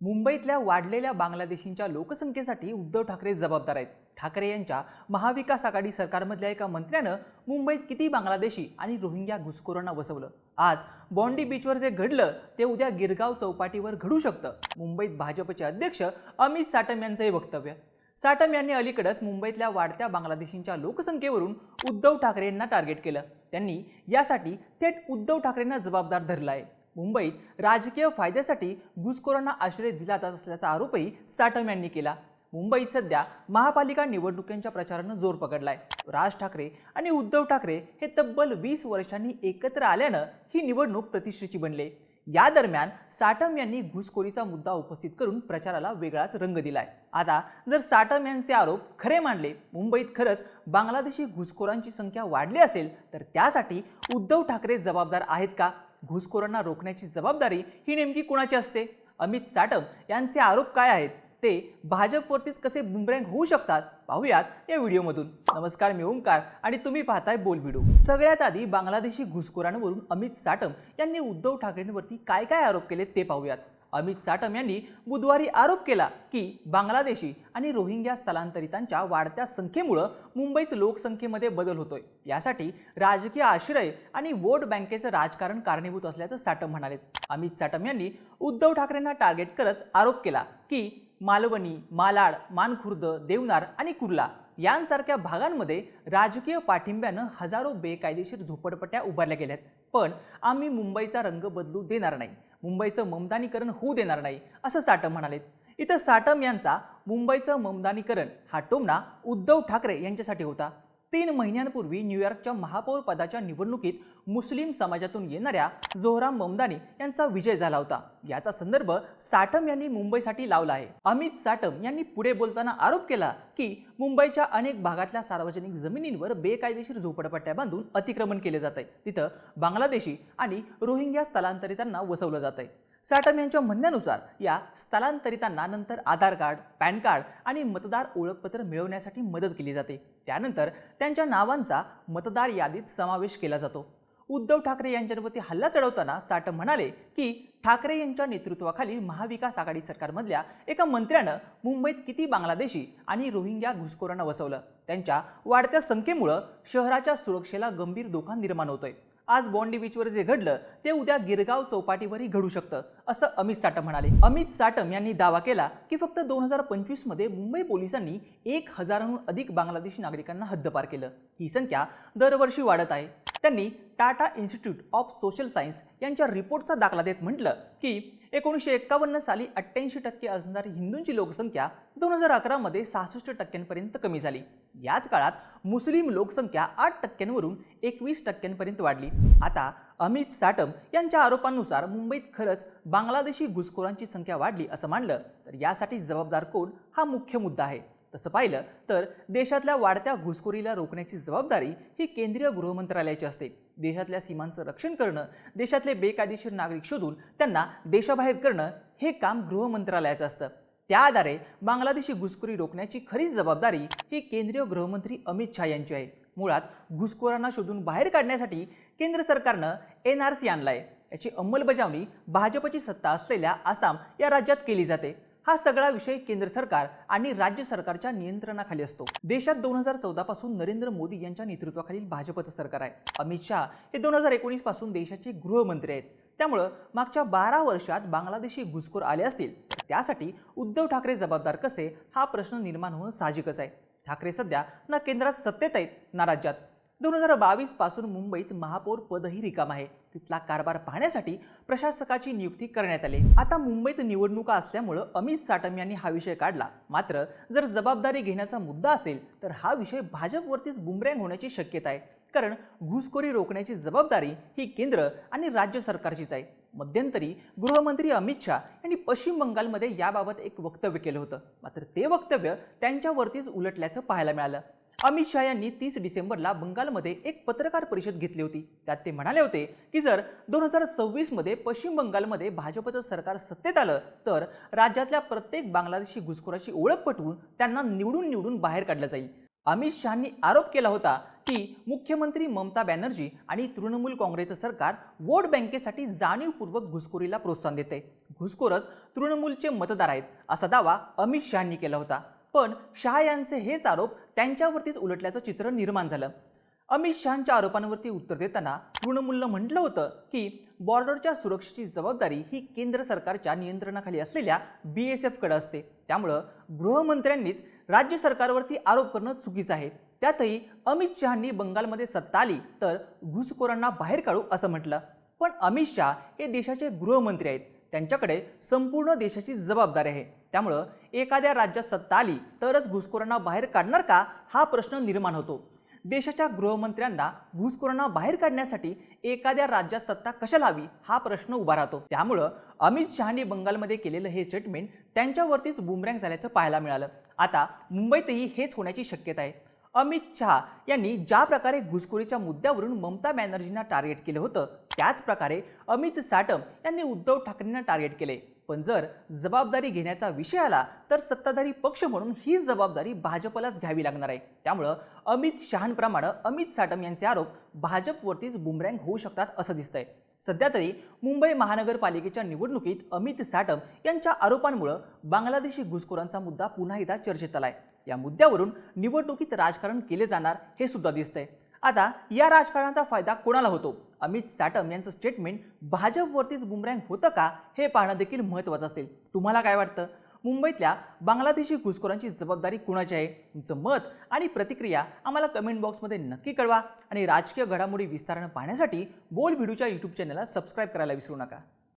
मुंबईतल्या वाढलेल्या बांगलादेशींच्या लोकसंख्येसाठी उद्धव ठाकरे जबाबदार आहेत. ठाकरे यांच्या महाविकास आघाडी सरकारमधल्या एका मंत्र्यानं मुंबईत किती बांगलादेशी आणि रोहिंग्या घुसखोरांना वसवलं? आज बॉन्डी बीचवर जे घडलं ते उद्या गिरगाव चौपाटीवर घडू शकतं. मुंबईत भाजपचे अध्यक्ष अमित साटम यांचं हे वक्तव्य. साटम यांनी अलीकडंच मुंबईतल्या वाढत्या बांगलादेशींच्या लोकसंख्येवरून उद्धव ठाकरे यांना टार्गेट केलं. त्यांनी यासाठी थेट उद्धव ठाकरेंना जबाबदार धरला आहे. मुंबईत राजकीय फायद्यासाठी घुसखोरांना आश्रय दिला जात असल्याचा आरोपही साटम यांनी केला. मुंबईत सध्या महापालिका निवडणुकांच्या प्रचारानं जोर पकडलाय. राज ठाकरे आणि उद्धव ठाकरे हे तब्बल वीस वर्षांनी एकत्र आल्यानं ही निवडणूक प्रतिष्ठेची बनले. या दरम्यान साटम यांनी घुसखोरीचा मुद्दा उपस्थित करून प्रचाराला वेगळाच रंग दिलाय. आता जर साटम यांचे आरोप खरे मानले मुंबईत खरंच बांगलादेशी घुसखोरांची संख्या वाढली असेल तर त्यासाठी उद्धव ठाकरे जबाबदार आहेत का? घुसखोरांना रोखण्याची जबाबदारी ही नेमकी कुणाची असते? अमित साटम यांचे आरोप काय आहेत? ते भाजपवरतीच कसे बुमरँग होऊ शकतात? पाहूयात या व्हिडिओमधून. नमस्कार मी ओंकार आणि तुम्ही पाहताय बोल व्हिडिओ. सगळ्यात आधी बांगलादेशी घुसखोरांवरून अमित साटम यांनी उद्धव ठाकरेंवरती काय काय आरोप केले ते पाहूयात. अमित साटम यांनी बुधवारी आरोप केला की बांगलादेशी आणि रोहिंग्या स्थलांतरितांच्या वाढत्या संख्येमुळं मुंबईत लोकसंख्येमध्ये बदल होतोय. यासाठी राजकीय आश्रय आणि वोट बँकेचं राजकारण कारणीभूत असल्याचं साटम म्हणाले. अमित साटम यांनी उद्धव ठाकरेंना टार्गेट करत आरोप केला की मालवणी मालाड मानखुर्द देवनार आणि कुर्ला यांसारख्या भागांमध्ये राजकीय पाठिंब्यानं हजारो बेकायदेशीर झोपडपट्ट्या उभारल्या गेल्यात. पण आम्ही मुंबईचा रंग बदलू देणार नाही. मुंबईचं ममदानीकरण होऊ देणार नाही असं साटम म्हणालेत. इथं साटम यांचा मुंबईचं ममदानीकरण हा टोमणा उद्धव ठाकरे यांच्यासाठी होता. तीन महिन्यांपूर्वी न्यूयॉर्कच्या महापौर पदाच्या निवडणुकीत मुस्लिम समाजातून येणाऱ्या जोहराम ममदानी यांचा विजय झाला होता. याचा संदर्भ साटम यांनी मुंबईसाठी लावला आहे. अमित साटम यांनी पुढे बोलताना आरोप केला की मुंबईच्या अनेक भागातल्या सार्वजनिक जमिनींवर बेकायदेशीर झोपडपट्ट्या बांधून अतिक्रमण केले जात आहे तिथं बांगलादेशी आणि रोहिंग्या स्थलांतरितांना वसवलं जात आहे साटम यांच्या म्हणण्यानुसार या स्थलांतरितांना नंतर आधार कार्ड पॅन कार्ड आणि मतदार ओळखपत्र मिळवण्यासाठी मदत केली जाते. त्यानंतर त्यांच्या नावांचा मतदार यादीत समावेश केला जातो. उद्धव ठाकरे यांच्यावरती हल्ला चढवताना साटम म्हणाले की ठाकरे यांच्या नेतृत्वाखाली महाविकास आघाडी सरकारमधल्या एका मंत्र्यानं मुंबईत किती बांगलादेशी आणि रोहिंग्या घुसखोरांना वसवलं. त्यांच्या वाढत्या संख्येमुळं शहराच्या सुरक्षेला गंभीर धोका निर्माण होतोय. आज बॉन्डी बीचवर जे घडलं ते उद्या गिरगाव चौपाटीवरही घडू शकतं असं अमित साटम म्हणाले. अमित साटम यांनी दावा केला की फक्त दोन हजार पंचवीसमध्ये मुंबई पोलिसांनी एक हजाराहून अधिक बांगलादेशी नागरिकांना हद्दपार केलं. ही संख्या दरवर्षी वाढत आहे. त्यांनी Tata Institute of Social Science यांच्या रिपोर्टचा दाखला देत म्हटलं की एकोणीसशे एक्कावन्न साली अठ्ठ्याऐंशी टक्के असणारी हिंदूंची लोकसंख्या दोन हजार अकरामध्ये सहासष्ट टक्क्यांपर्यंत कमी झाली. याच काळात मुस्लिम लोकसंख्या आठ टक्क्यांवरून एकवीस टक्क्यांपर्यंत वाढली. आता अमित साटम यांच्या आरोपांनुसार मुंबईत खरंच बांगलादेशी घुसखोरांची संख्या वाढली असं मानलं. तर यासाठी जबाबदार कोण? हा मुख्य मुद्दा आहे. तसं पाहिलं तर देशातल्या वाढत्या घुसखोरीला रोखण्याची जबाबदारी ही केंद्रीय गृहमंत्रालयाची असते. देशातल्या सीमांचं रक्षण करणं देशातले बेकायदेशीर नागरिक शोधून त्यांना देशाबाहेर करणं हे काम गृहमंत्रालयाचं असतं. त्या आधारे बांगलादेशी घुसखोरी रोखण्याची खरीच जबाबदारी ही केंद्रीय गृहमंत्री अमित शहा यांची आहे. मुळात घुसखोरांना शोधून बाहेर काढण्यासाठी केंद्र सरकारनं एन आर सी आणलाय. याची अंमलबजावणी भाजपची सत्ता असलेल्या आसाम या राज्यात केली जाते. हा सगळा विषय केंद्र सरकार आणि राज्य सरकारच्या नियंत्रणाखाली असतो. देशात दोन हजार चौदा पासून नरेंद्र मोदी यांच्या नेतृत्वाखालील भाजपचं सरकार आहे. अमित शहा हे दोन हजार एकोणीसपासून देशाचे गृहमंत्री आहेत. त्यामुळं मागच्या बारा वर्षात बांगलादेशी घुसखोर आले असतील त्यासाठी उद्धव ठाकरे जबाबदार कसे? हा प्रश्न निर्माण होणं साहजिकच आहे. ठाकरे सध्या ना केंद्रात सत्तेत आहेत ना राज्यात. दोन हजार बावीसपासून मुंबईत महापौर पदही रिकाम आहे. तिथला कारभार पाहण्यासाठी प्रशासकाची नियुक्ती करण्यात आली. आता मुंबईत निवडणुका असल्यामुळं अमित साटम यांनी हा विषय काढला. मात्र जर जबाबदारी घेण्याचा मुद्दा असेल तर हा विषय भाजपवरतीच बुमरँग होण्याची शक्यता आहे. कारण घुसखोरी रोखण्याची जबाबदारी ही केंद्र आणि राज्य सरकारचीच आहे. मध्यंतरी गृहमंत्री अमित शहा यांनी पश्चिम बंगालमध्ये याबाबत एक वक्तव्य केलं होतं. मात्र ते वक्तव्य त्यांच्यावरतीच उलटल्याचं पाहायला मिळालं. अमित शहा यांनी तीस डिसेंबरला बंगालमध्ये एक पत्रकार परिषद घेतली होती. त्यात ते म्हणाले होते की जर दोन हजार सव्वीसमध्ये पश्चिम बंगालमध्ये भाजपचं सरकार सत्तेत आलं तर राज्यातल्या प्रत्येक बांगलादेशी घुसखोराची ओळख पटवून त्यांना निवडून निवडून बाहेर काढलं जाईल. अमित शहानी आरोप केला होता की मुख्यमंत्री ममता बॅनर्जी आणि तृणमूल काँग्रेसचं सरकार वोट बँकेसाठी जाणीवपूर्वक घुसखोरीला प्रोत्साहन देते. घुसखोरच तृणमूलचे मतदार आहेत असा दावा अमित शहानी केला होता. पण शहा यांचे हेच आरोप त्यांच्यावरतीच उलटल्याचं चित्र निर्माण झालं. अमित शहांच्या आरोपांवरती उत्तर देताना तृणमूलनं म्हटलं होतं की बॉर्डरच्या सुरक्षेची जबाबदारी ही केंद्र सरकारच्या नियंत्रणाखाली असलेल्या बी एस एफकडे असते. त्यामुळं गृहमंत्र्यांनीच राज्य सरकारवरती आरोप करणं चुकीचं आहे. त्यातही अमित शहांनी बंगालमध्ये सत्ता आली तर घुसखोरांना बाहेर काढू असं म्हटलं. पण अमित शहा हे देशाचे गृहमंत्री आहेत. त्यांच्याकडे संपूर्ण देशाची जबाबदारी आहे. त्यामुळं एखाद्या राज्यात सत्ता आली तरच घुसखोरांना बाहेर काढणार का हा प्रश्न निर्माण होतो. देशाच्या गृहमंत्र्यांना घुसखोरांना बाहेर काढण्यासाठी एखाद्या राज्यात सत्ता कशाला हवी हा प्रश्न उभा राहतो. त्यामुळं अमित शहानी बंगालमध्ये केलेलं हे स्टेटमेंट त्यांच्यावरतीच बुमरँग झाल्याचं पाहायला मिळालं. आता मुंबईतही हेच होण्याची शक्यता आहे. अमित शहा यांनी ज्या प्रकारे घुसखोरीच्या मुद्द्यावरून ममता बॅनर्जींना टार्गेट केलं होतं त्याच प्रकारे अमित साटम यांनी उद्धव ठाकरेंना टार्गेट केले. पण जर जबाबदारी घेण्याचा विषय आला तर सत्ताधारी पक्ष म्हणून ही जबाबदारी भाजपलाच घ्यावी लागणार आहे. त्यामुळं अमित शहांप्रमाणे अमित साटम यांचे आरोप भाजपवरतीच बुमरँग होऊ शकतात असं दिसतंय. सध्या तरी मुंबई महानगरपालिकेच्या निवडणुकीत अमित साटम यांच्या आरोपांमुळं बांगलादेशी घुसखोरांचा मुद्दा पुन्हा एकदा चर्चेत आलाय. या मुद्द्यावरून निवडणुकीत राजकारण केले जाणार हे सुद्धा दिसतंय. आता या राजकारणाचा फायदा कोणाला होतो? अमित साटम यांचं स्टेटमेंट भाजपवरतीच बुमरँग होतं का? हे पाहणं देखील महत्त्वाचं असेल. तुम्हाला काय वाटतं? मुंबईतल्या बांगलादेशी घुसखोरांची जबाबदारी कुणाची आहे? तुमचं मत आणि प्रतिक्रिया आम्हाला कमेंट बॉक्समध्ये नक्की कळवा. आणि राजकीय घडामोडी विस्तारणं पाहण्यासाठी बोल व्हिडिओच्या यूट्यूब चॅनलला सबस्क्राईब करायला विसरू नका.